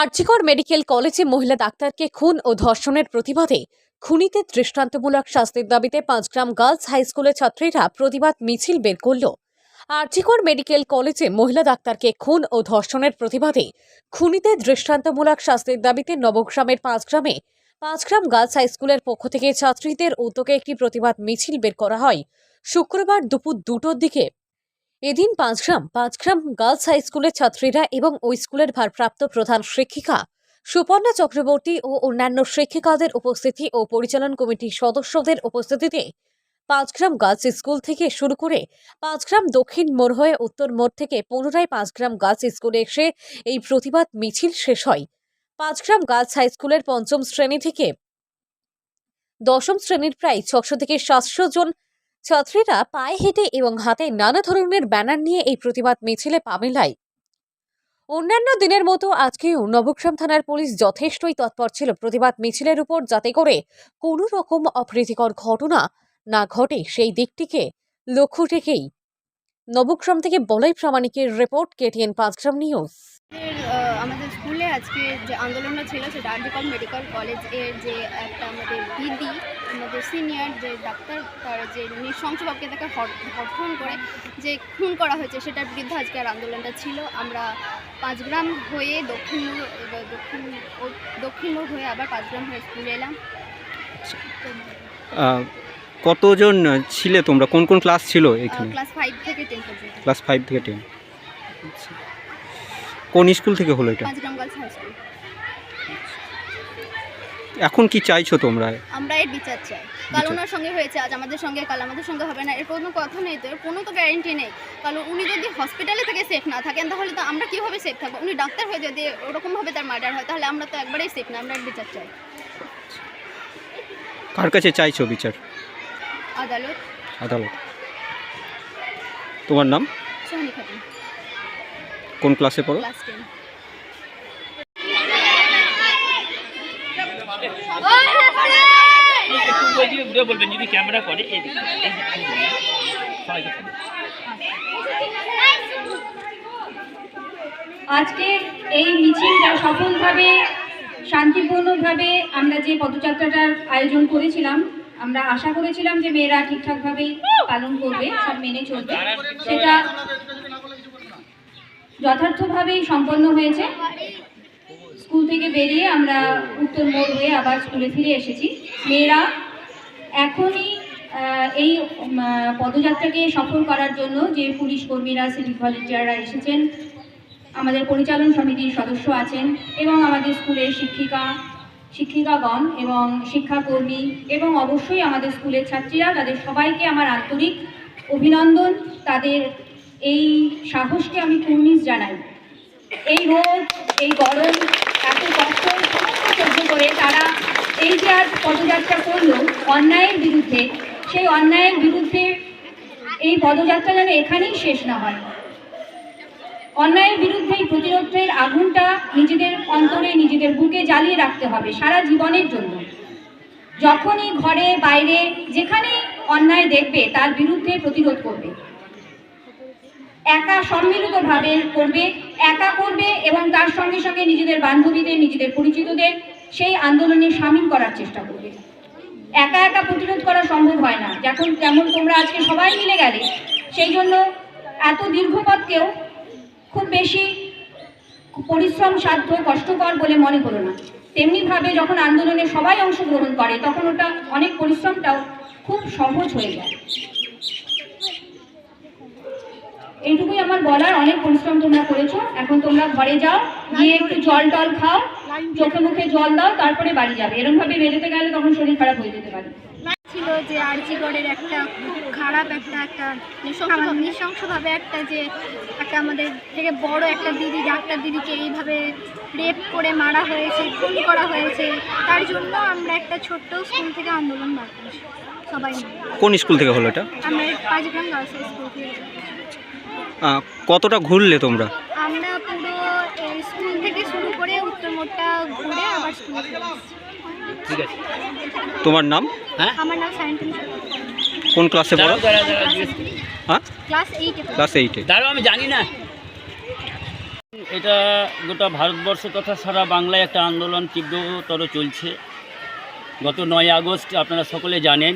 RG Kar medical কলেজে মহিলা ডাক্তারকে খুন ও ধর্ষণের প্রতিবাদে খুনিতে দৃষ্টান্তমূলক শাস্তির দাবিতে পাঁচগ্রাম গার্লস হাই স্কুলের ছাত্রীরা প্রতিবাদ মিছিল বের করল। আরজিকর মেডিকেল কলেজে মহিলা ডাক্তারকে খুন ও ধর্ষণের প্রতিবাদে খুনিতে দৃষ্টান্তমূলক শাস্তির দাবিতে নবগ্রামের পাঁচগ্রামে পাঁচগ্রাম গার্লস হাই স্কুলের পক্ষ থেকে ছাত্রীদের উদ্যোগে একটি প্রতিবাদ মিছিল বের করা হয়। শুক্রবার দুপুর দুটোর দিকে এদিন পাঁচগ্রাম পাঁচগ্রাম গার্লস হাই স্কুলের ছাত্রীরা এবং ওই স্কুলের ভারপ্রাপ্ত প্রধান শিক্ষিকা সুপর্ণা চক্রবর্তী ও অন্যান্য শিক্ষিকাদের উপস্থিতি ও পরিচালন কমিটির সদস্যদের উপস্থিতিতে পাঁচগ্রাম গার্লস স্কুল থেকে শুরু করে পাঁচগ্রাম দক্ষিণ মোড় হয়ে উত্তর মোড় থেকে পুনরায় পাঁচগ্রাম গার্লস স্কুলে এসে এই প্রতিবাদ মিছিল শেষ হয়। পাঁচগ্রাম গার্লস হাই স্কুলের পঞ্চম শ্রেণি থেকে দশম শ্রেণির প্রায় ছশো থেকে সাতশো জন ছাত্রীরা পায়ে হেঁটে এবং হাতে নানা ধরনের ব্যানার নিয়ে এই প্রতিবাদ মিছিলে পা মেলায়। অন্যান্য দিনের মতো আজকেও নবগ্রাম থানার পুলিশ যথেষ্টই তৎপর ছিল প্রতিবাদ মিছিলের উপর, যাতে করে কোনো রকম অপ্রীতিকর ঘটনা না ঘটে সেই দিকটিকে লক্ষ্য রেখেই। নবগ্রাম থেকে বলাই প্রামাণিকের রিপোর্ট, কেটিএন পাঁচগ্রাম নিউজ। আমাদের স্কুলে আজকে যে আন্দোলনটা ছিল, সেটা আরজিকল মেডিকেল কলেজের যে একটা আমাদের দিদি আমাদের সিনিয়র যে ডাক্তার তার যে নৃশংসভাবে তাকে হটফোন করে যে খুন করা হয়েছে সেটার বিরুদ্ধে আজকে আর আন্দোলনটা ছিল। আমরা পাঁচগ্রাম হয়ে দক্ষিণ দক্ষিণ দক্ষিণ হয়ে আবার পাঁচগ্রাম হয়ে স্কুলে এলাম। কতজন ছিলে তোমরা? কোন কোন ক্লাস ছিল এখানে? ক্লাস ফাইভ থেকে টেন পর্যন্ত। ক্লাস ফাইভ থেকে টেন কোন স্কুল থেকে হলো এটা? Panchgram girls high school. এখন কি চাইছো তোমরা? আমরা এর বিচার চাই। কাল ওনার সঙ্গে হয়েছে আজ আমাদের সঙ্গে কাল আমাদের সঙ্গে হবে না এর কোনো কথা নেই তো এর কোনো তো গ্যারেন্টি নেই। কারণ উনি যদি হসপিটালে থেকে সেফ না থাকেন তাহলে তো আমরা কীভাবে সেফ থাকব? উনি ডাক্তার হয়ে যদি ওরকমভাবে তার মার্ডার হয় তাহলে আমরা তো একবারেই সেফ না আমরা এর বিচার চাই। কার কাছে চাইছো বিচার? আদালত। আদালত। তোমার নাম? সোহানি খাতুন। কোন ক্লাসে পড়ো? ক্লাস টেন ঘুরে বলবেন যদি ক্যামেরা করে এই। আজকে মিছিলটা সফলভাবে, শান্তিপূর্ণভাবে আমরা যে পদযাত্রাটার আয়োজন করেছিলাম, আমরা আশা করেছিলাম যে মেয়েরা ঠিকঠাকভাবেই পালন করবে, সব মেনে চলবে সেটা যথার্থভাবেই সম্পন্ন হয়েছে স্কুল থেকে বেরিয়ে আমরা উত্তর মোড় হয়ে আবার স্কুলে ফিরে এসেছি। মেয়েরা, এখনই এই পদযাত্রাকে সফল করার জন্য যে পুলিশ কর্মীরা, সিভিক ভলেন্টিয়াররা এসেছেন, আমাদের পরিচালন সমিতির সদস্য আছেন এবং আমাদের স্কুলের শিক্ষিকা, শিক্ষিকাগণ এবং শিক্ষাকর্মী এবং অবশ্যই আমাদের স্কুলের ছাত্রীরা, তাদের সবাইকে আমার আন্তরিক অভিনন্দন। তাদের এই সাহসকে আমি কুর্নিশ জানাই। এই রোদ, এই গরম সহ্য করে তারা এই যে আজ পদযাত্রা করল, অন্যায়ের বিরুদ্ধে, সেই অন্যায়ের বিরুদ্ধে এই পদযাত্রা যেন এখানেই শেষ না হয়। অন্যায়ের বিরুদ্ধে এই প্রতিরোধের আগুনটা নিজেদের অন্তরে, নিজেদের বুকে জ্বালিয়ে রাখতে হবে সারা জীবনের জন্য। যখনই ঘরে, বাইরে যেখানে অন্যায় দেখবে, তার বিরুদ্ধে প্রতিরোধ করবে। একা সম্মিলিতভাবে করবে, একা করবে এবং তার সঙ্গে সঙ্গে নিজেদের বান্ধবীদের, নিজেদের পরিচিতদের সেই আন্দোলনে সামিল করার চেষ্টা করবে। একা একা প্রতিরোধ করা সম্ভব হয় না। যখন যেমন তোমরা আজকে সবাই মিলে গেলে, সেই জন্য এত দীর্ঘ পথকেও খুব বেশি পরিশ্রম সাধ্য, কষ্টকর বলে মনে হলো না। তেমনিভাবে যখন আন্দোলনে সবাই অংশগ্রহণ করে, তখন ওটা অনেক পরিশ্রমটাও খুব সহজ হয়ে যায়। এইটুকুই আমার বলার অনেক পরিশ্রম তোমরা করেছ। এখন তোমরা ঘরে যাও গিয়ে একটু জল টল খাও চোখে মুখে জল দাও তারপরে বাড়ি যাবে। এরকম ভাবে বেরোতে গেলে তখন শরীর খারাপ হয়ে যেতে পারে। ছিল যে আরজিগড়ের একটা খারাপ একটা একটা নৃশংস- নৃশংসভাবে একটা যে একটা আমাদের থেকে বড় একটা দিদি ডাক্তার দিদিকে এইভাবে রেপ করে মারা হয়েছে খুন করা হয়েছে তার জন্য আমরা একটা ছোট্ট স্কুল থেকে আন্দোলন বার করেছি। সবাই মিলে। কোন স্কুল থেকে হলো এটা? আমরা পাঁচগ্রাম গার্লস স্কুল থেকে। কতটা ঘুরলে তোমরা? আমরা পুরো স্কুল থেকে শুরু করে উত্তর ঘুরে আবার স্কুলে ফিরে এসেছি। ঠিক আছে। তোমার নাম? হ্যাঁ? আমার নাম সায়ন্তন কোন ক্লাসে পড়ো? দাঁড়াও দাঁড়াও দাঁড়াও জিজ্ঞেস করি। হ্যাঁ? ক্লাস এইটে ক্লাস এইটে দাঁড়াও আমি জানি না। এটা গোটা ভারতবর্ষ তথা সারা বাংলায় একটা আন্দোলন তীব্রতর চলছে। গত নয় আগস্ট আপনারা সকলে জানেন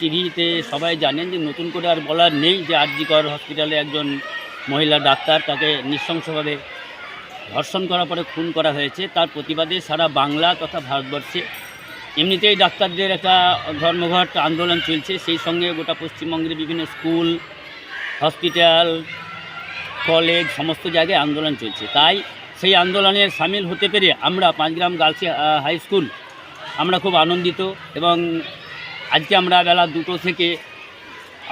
টিভিতে সবাই জানেন যে নতুন করে আর বলার নেই যে আরজিকর হসপিটালে একজন মহিলা ডাক্তার তাকে নৃশংসভাবে ধর্ষণ করার পরে খুন করা হয়েছে। তার প্রতিবাদে সারা বাংলা তথা ভারতবর্ষে এমনিতেই ডাক্তারদের একটা ধর্মঘট আন্দোলন চলছে। সেই সঙ্গে গোটা পশ্চিমবঙ্গের বিভিন্ন স্কুল, হসপিটাল, কলেজ সমস্ত জায়গায় আন্দোলন চলছে। তাই সেই আন্দোলনে সামিল হতে পেরে আমরা পাঁচগ্রাম গার্লস হাই স্কুল আমরা খুব আনন্দিত এবং আজকে আমরা বেলা দুটো থেকে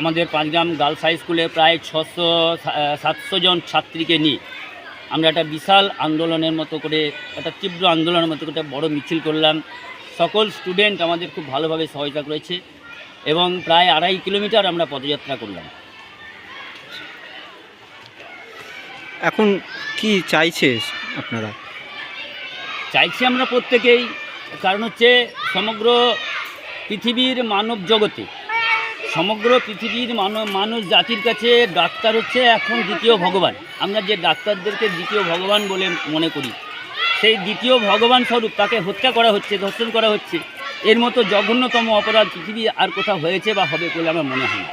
আমাদের পাঁচগ্রাম গার্লস হাই স্কুলে প্রায় ছশো সাতশো জন ছাত্রীকে নিয়ে আমরা একটা বিশাল আন্দোলনের মতো করে একটা তীব্র আন্দোলনের মতো করে একটা বড় মিছিল করলাম। সকল স্টুডেন্ট আমাদের খুব ভালোভাবে সহায়তা করেছে এবং প্রায় আড়াই কিলোমিটার আমরা পদযাত্রা করলাম। এখন কি চাইছে আপনারা? চাইছি আমরা প্রত্যেকেই কারণ হচ্ছে সমগ্র পৃথিবীর মানব জগতে। সমগ্র পৃথিবীর মানব, মানুষ জাতির কাছে ডাক্তার হচ্ছে এখন দ্বিতীয় ভগবান। আমরা যে ডাক্তারদেরকে দ্বিতীয় ভগবান বলে মনে করি, সেই দ্বিতীয় ভগবান স্বরূপ তাকে হত্যা করা হচ্ছে, ধর্ষণ করা হচ্ছে। এর মতো জঘন্যতম অপরাধ পৃথিবী আর কোথাও হয়েছে বা হবে বলে আমার মনে হয়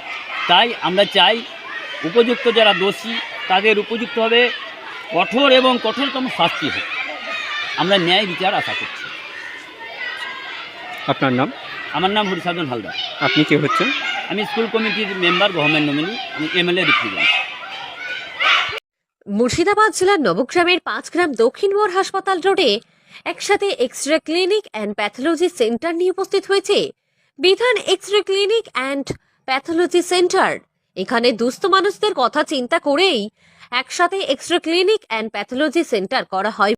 তাই আমরা চাই উপযুক্ত যারা দোষী, তাদের উপযুক্তভাবে কঠোর এবং কঠোরতম শাস্তি হোক। আমরা ন্যায় বিচার আশা করছি। আপনার নাম? আমার নাম হরিসাধন হালদার। আপনি কে হচ্ছেন? আমি স্কুল কমিটির মেম্বার গভর্নমেন্ট নমিনি আমি এমএলএ রিপ্রেজেন্ট মুর্শিদাবাদ জেলার নবগ্রামের পাঁচ গ্রাম দক্ষিণ মোড় হাসপাতাল রোডে একসাথে X ray clinic and pathology centre নিয়ে উপস্থিত হয়েছে বিধান X ray clinic and pathology centre. এখানে দুস্থ মানুষদের কথা চিন্তা করেই একসাথে X ray clinic and pathology centre করা হয়।